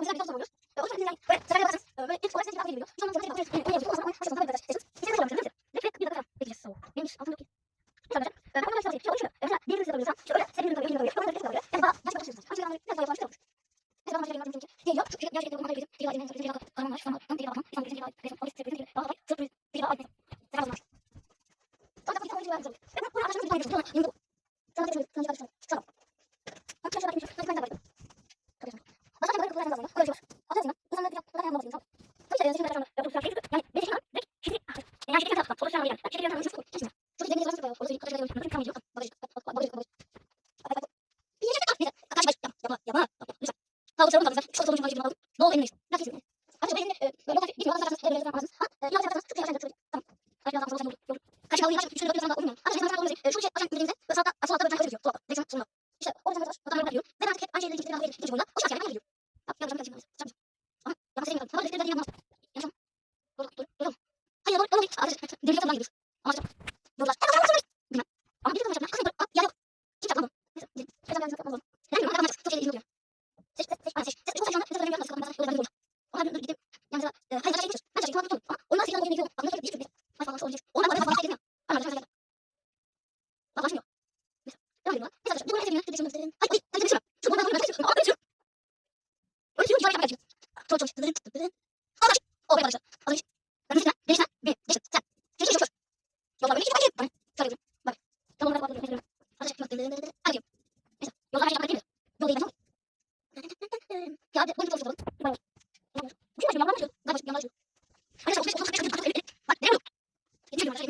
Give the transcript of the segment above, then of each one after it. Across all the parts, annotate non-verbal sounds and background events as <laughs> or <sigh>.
Hocam bizler bir soruyoruz. O yüzden bizler böyle seferlere bakarsanız böyle ilk sorular size cevap veriyor. Şu an sorular size cevap veriyor. O zaman başka sorular bakarsanız. Bir şey sormuşsunuz değil mi? Ve bir dakika bekleyeceğiz. Soğuk. Neymiş? Altın yok ki. Tamam hocam. Ben bana mesela şey oluşuyor. Mesela bir birisi kalıyorsam şöyle seni bir kalıyor, bir kalıyor. Onları bir kalıyor. Yani bana başka başka sorular. Başka sorular. Mesela sorular olmuş. Mesela bana başka sorular çünkü. Diye yok. Çünkü gerçekten bu materyali bir alayım. Bir alayım. Kahraman var. Şuan var. Bir alayım. İnsan bir alayım. Bir alayım. Bir alayım. Bir alayım. Sırf bir alayım. Selam olsun. Sonra bir tane cevap veriyorum. Ben bunu arkadaşlarımla bir tane yapıyorum. Şimdi bu. Sana da şöyle. Sana da şöyle. Tamam. Arkadaşlar bakın. Ben de bakıyorum. Kaç kaldı? Kaç kaldı? Şu şey, aşağı indiğimizde ve sağda asfaltta böyle bir tane kırıyor. Sol. Neyse, sonra. İşte orada arkadaş, hatta böyle bir tane Çok çok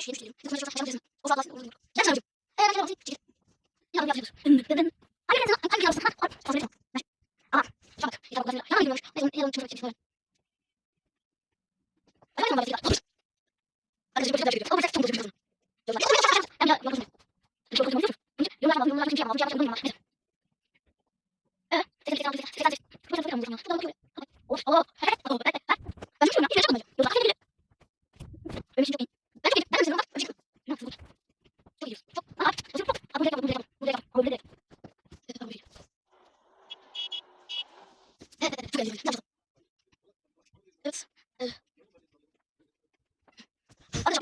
70 milyon. 70 70 milyon. Biz konuşuyoruz. Yaşam O fazla aslında olur. Sen sen. Eğer ben şey çekil. Ya ya yapıyoruz. Dın dın dın. Hadi ben sana? Hadi. Fazla. Ver. Ama. Bir tane bakıyor. Yana gidiyormuş. Ne ne çok çekil. Hadi ben bana bir. Hadi şimdi bir dakika. Ama sen çok bozulmuş. Yollar. Hem ya yollar. Çok bozulmuş. Yollar var. Yollar kimse yapamaz. Bunun var. Evet. Tekrar tekrar tekrar tekrar. Fırça fırça fırça. Fırça fırça. Of Allah. Oh. Ben çok şuna. Yine çok Yollar. Hadi Öyle şey çok iyi. Ben çok iyi. Ben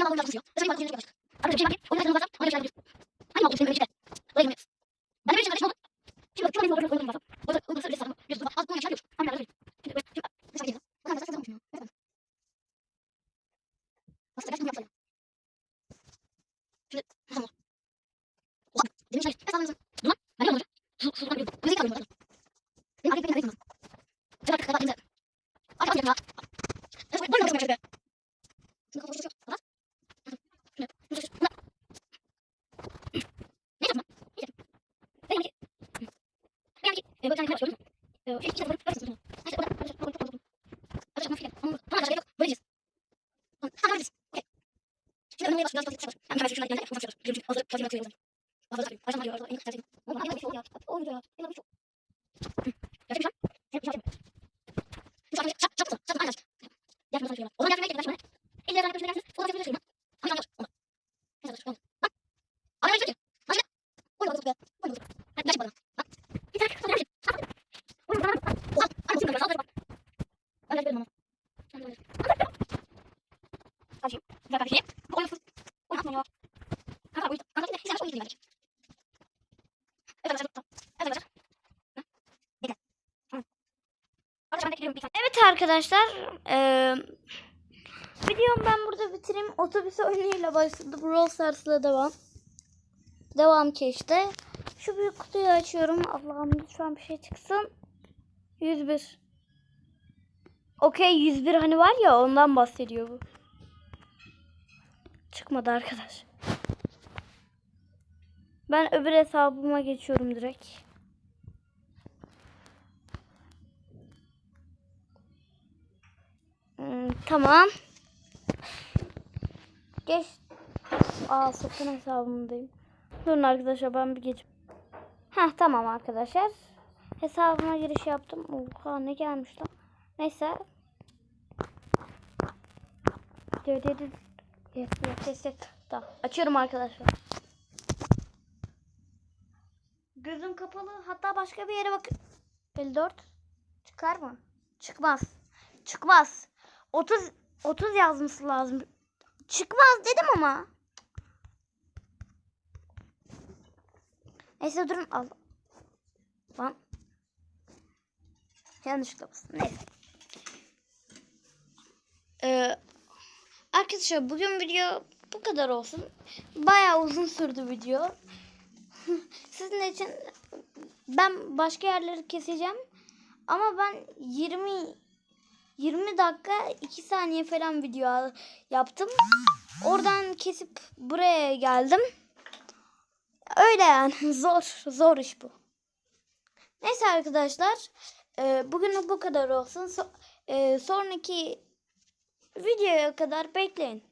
yapmam lazım ya. Mesela bir yapmıştık. Arkadaşlar bir şey bakayım. Oyuna kazanım varsa ona bir şeyler yapabiliriz. Hangi mal senin işte? Buraya girmeyiz. Ben de bir şey kardeşim oldum. Şimdi bak şurada bir motor oyunu varsa. O da uygun sırrı sarma. Yüz duvar. Az bunu yaşar yok. Ama biraz öyle. Şimdi böyle. Şimdi bak. Mesela gidelim. Bakalım mesela kazanmış mı? Mesela. Aslında kaç bunu yapsaydım. Şöyle. Mesela var. Oha. Demiş hayır. Mesela mesela. Duman. Ben de olacak. Su, sudan bir. Müzik alıyorum. Benim arayıp benim arayıp. Benim ki. Böyle bir tane var. Gördün mü? Ee, şey, iki tane böyle. Böyle. Neyse. Orada. Arkadaşlar. Orada. Orada. Arkadaşlar. Fikir. Tamam. Tamam. Arkadaşlar. Yok. Böyleceğiz. Tamam. Tamam. Böyleceğiz. Okey. Şimdi önüme başlıyoruz. Başlıyoruz. Yani hemen şuna geldi. Şuna başlıyoruz. Birinci. Hazır. Hazır. Hazır. Hazır. Hazır. Hazır. Başlama diyor. Hazır. En kısa tercihim. Oğlum. Aynı bir şey oluyor. Olmuyor ya. Aynı bir şey. Gerçek bir şey. Gerçek bir şey. Bu şarkı şap şap şap şap aynı. Gel şuna söyleyeyim. O zaman gel şuna gel. Elle yana köşeye gelsin. O da köşeye söyleyeyim. Hani yanlış. Ona. Ne yazmış? Ona. Bak. Ana ben söyleyeyim. Başla. Oyna bakalım. Oyna bakalım. Hadi gerçek bana. Bak. Bir tane sana gerçek. Oyna bana. Bak. Ulan. Ana sınıfı. Sağ bak. Öyle benim ona. Sen de öyle. Kardeşim. Güzel kardeşim. Bu oynuyorsun. Oynatma ya. Kanka oyun. Kanka bir de sen oyun kardeşim. Evet arkadaşlar. Tamam. Evet arkadaşlar. Hı? Bekle. Arkadaşlar bir tane. Evet arkadaşlar. eee videomu ben burada bitireyim. Otobüs oyunuyla başladı. Brawl Stars'la devam. Devam ki işte. Şu büyük kutuyu açıyorum. Allah'ım lütfen bir şey çıksın. 101. Okey 101 hani var ya ondan bahsediyor bu. Çıkmadı arkadaş. Ben öbür hesabıma geçiyorum direkt. Hmm, tamam. Geç. Aa sakın hesabımdayım. Durun arkadaşlar ben bir geç. Heh tamam arkadaşlar. Hesabıma giriş yaptım. Oha ne gelmiş lan. Neyse. Yes, yes, yes, yes. Açıyorum arkadaşlar. Kapalı. Hatta başka bir yere bak. 54. Çıkar mı? Çıkmaz. Çıkmaz. 30 30 yazması lazım. Çıkmaz dedim ama. Neyse durun al. Lan. Yanlışlıkla bastım. Neyse. Ee, arkadaşlar bugün video bu kadar olsun. Bayağı uzun sürdü video. <laughs> Sizin için ben başka yerleri keseceğim. Ama ben 20 20 dakika 2 saniye falan video yaptım. Oradan kesip buraya geldim. Öyle yani <laughs> zor zor iş bu. Neyse arkadaşlar e, bugünlük bu kadar olsun. E, sonraki videoya kadar bekleyin.